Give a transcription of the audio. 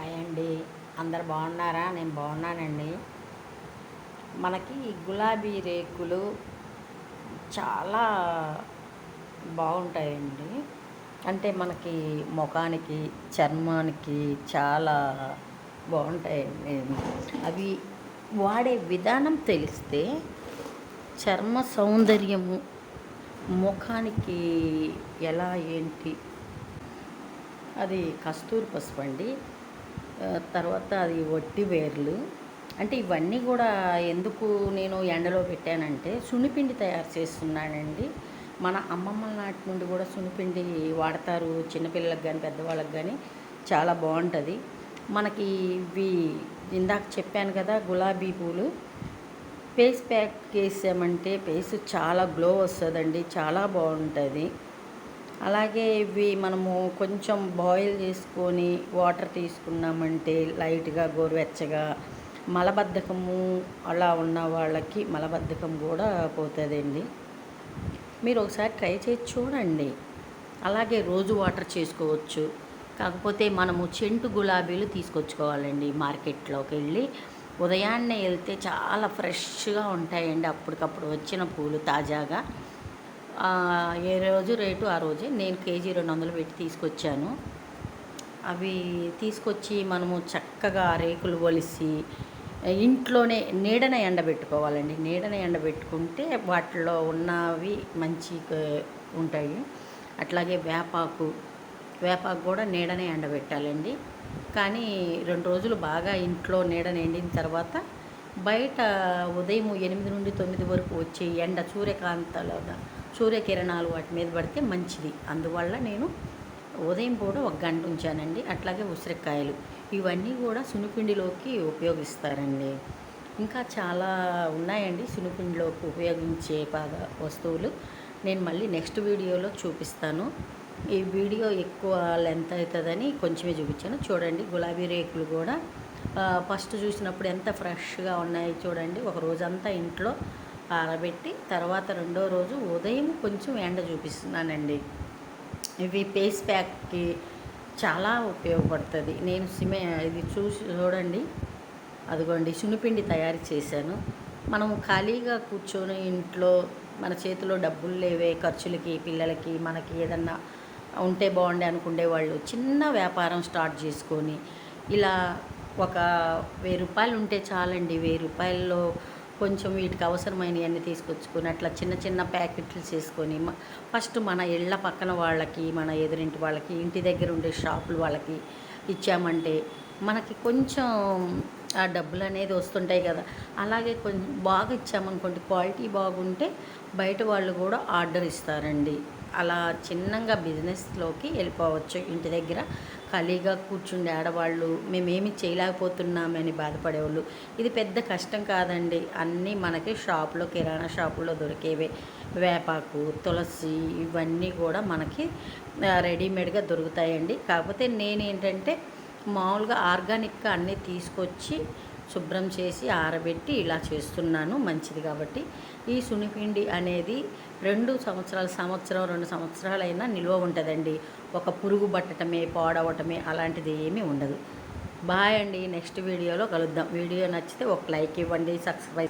Hi అండి. అందరు బాగున్నారా? నేను బాగున్నానండి. మనకి గులాబీ రేకులు చాలా బాగుంటాయండి. అంటే మనకి ముఖానికి చర్మానికి చాలా బాగుంటాయండి. అవి వాడే విధానం తెలిస్తే చర్మ సౌందర్యము ముఖానికి ఎలా ఏంటి? అది కస్తూరి పసుపు అండి తర్వాత అది వట్టి వేర్లు. అంటే ఇవన్నీ కూడా ఎందుకు నేను ఎండలో పెట్టానంటే సున్నిపిండి తయారు చేస్తున్నానండి. మన అమ్మమ్మల నాటి నుండి కూడా సున్నిపిండి వాడతారు చిన్నపిల్లలకు కానీ పెద్దవాళ్ళకి కానీ చాలా బాగుంటుంది. మనకి ఇవి ఇందాక చెప్పాను కదా గులాబీ పూలు. ఫేస్ ప్యాక్ వేసామంటే ఫేస్ చాలా గ్లో వస్తుందండి. చాలా బాగుంటుంది. అలాగే ఇవి మనము కొంచెం బాయిల్ చేసుకొని వాటర్ తీసుకున్నామంటే లైట్గా గోరువెచ్చగా మలబద్ధకము అలా ఉన్న వాళ్ళకి మలబద్ధకం కూడా పోతుందండి. మీరు ఒకసారి ట్రై చేసి చూడండి. అలాగే రోజు వాటర్ చేసుకోవచ్చు. కాకపోతే మనము చెంటు గులాబీలు తీసుకొచ్చుకోవాలండి మార్కెట్లోకి వెళ్ళి. ఉదయాన్నే వెళ్తే చాలా ఫ్రెష్గా ఉంటాయండి. అప్పటికప్పుడు వచ్చిన పూలు తాజాగా. ఏ రోజు రేటు ఆ రోజే. నేను కేజీ రెండు వందలు పెట్టి తీసుకొచ్చాను. అవి తీసుకొచ్చి మనము చక్కగా రేకులు ఒలిసి ఇంట్లోనే నీడన ఎండబెట్టుకోవాలండి. నీడన ఎండబెట్టుకుంటే వాటిలో ఉన్నవి మంచి ఉంటాయి. అట్లాగే వేపాకు వేపాకు కూడా నీడనే ఎండబెట్టాలండి. కానీ రెండు రోజులు బాగా ఇంట్లో నీడన ఎండిన తర్వాత బయట ఉదయం ఎనిమిది నుండి తొమ్మిది వరకు వచ్చే ఎండ సూర్యకాంతలో సూర్యకిరణాలు వాటి మీద పడితే మంచిది. అందువల్ల నేను ఉదయం పూట ఒక గంట ఉంచానండి. అట్లాగే ఉసిరికాయలు. ఇవన్నీ కూడా సునిపిండిలోకి ఉపయోగిస్తారండి. ఇంకా చాలా ఉన్నాయండి సునిపిండిలోకి ఉపయోగించే పద వస్తువులు. నేను మళ్ళీ నెక్స్ట్ వీడియోలో చూపిస్తాను. ఈ వీడియో ఎక్కువ లెంత్ అవుతుందని కొంచెమే చూపించాను. చూడండి గులాబీ రేకులు కూడా ఫస్ట్ చూసినప్పుడు ఎంత ఫ్రెష్గా ఉన్నాయి చూడండి. ఒక రోజంతా ఇంట్లో ఆరబెట్టి తర్వాత రెండో రోజు ఉదయం కొంచెం ఎండ చూపిస్తున్నానండి. ఇవి ఫేస్ ప్యాక్కి చాలా ఉపయోగపడుతుంది. నేను సిమే ఇది చూసి చూడండి. అదిగోండి సునిపిండి తయారు చేశాను. మనం ఖాళీగా కూర్చొని ఇంట్లో మన చేతిలో డబ్బులు లేవే ఖర్చులకి పిల్లలకి మనకి ఏదన్నా ఉంటే బాగుండే అనుకునే వాళ్ళు చిన్న వ్యాపారం స్టార్ట్ చేసుకొని ఇలా ఒక వెయ్యి రూపాయలు ఉంటే చాలండి. వెయ్యి రూపాయల్లో కొంచెం వీటికి అవసరమైనవన్నీ తీసుకొచ్చుకొని అట్లా చిన్న చిన్న ప్యాకెట్లు చేసుకొని ఫస్ట్ మన ఇళ్ళ పక్కన వాళ్ళకి మన ఎదురింటి వాళ్ళకి ఇంటి దగ్గర ఉండే షాపులు వాళ్ళకి ఇచ్చామంటే మనకి కొంచెం ఆ డబ్బులు అనేది వస్తుంటాయి కదా. అలాగే కొంచెం బాగా ఇచ్చామనుకోండి క్వాలిటీ బాగుంటే బయట వాళ్ళు కూడా ఆర్డర్ ఇస్తారండి. అలా చిన్నగా బిజినెస్లోకి వెళ్ళిపోవచ్చు. ఇంటి దగ్గర ఖాళీగా కూర్చుండే ఆడవాళ్ళు మేమేమి చేయలేకపోతున్నామని బాధపడేవాళ్ళు. ఇది పెద్ద కష్టం కాదండి. అన్నీ మనకి షాపులో కిరాణా షాపులో దొరికేవే. వేపాకు తులసి ఇవన్నీ కూడా మనకి రెడీమేడ్గా దొరుకుతాయండి. కాకపోతే నేనేంటంటే మామూలుగా ఆర్గానిక్గా అన్నీ తీసుకొచ్చి శుభ్రం చేసి ఆరబెట్టి ఇలా చేస్తున్నాను మంచిది కాబట్టి. ఈ సునిపిండి అనేది రెండు సంవత్సరాలు సంవత్సరం రెండు సంవత్సరాలైనా నిల్వ ఉంటుందండి. ఒక పురుగు పట్టటమే పాడవటమే అలాంటిది ఏమీ ఉండదు. బాయ్ అండి నెక్స్ట్ వీడియోలో కలుద్దాం. వీడియో నచ్చితే ఒక లైక్ ఇవ్వండి సబ్స్క్రైబ్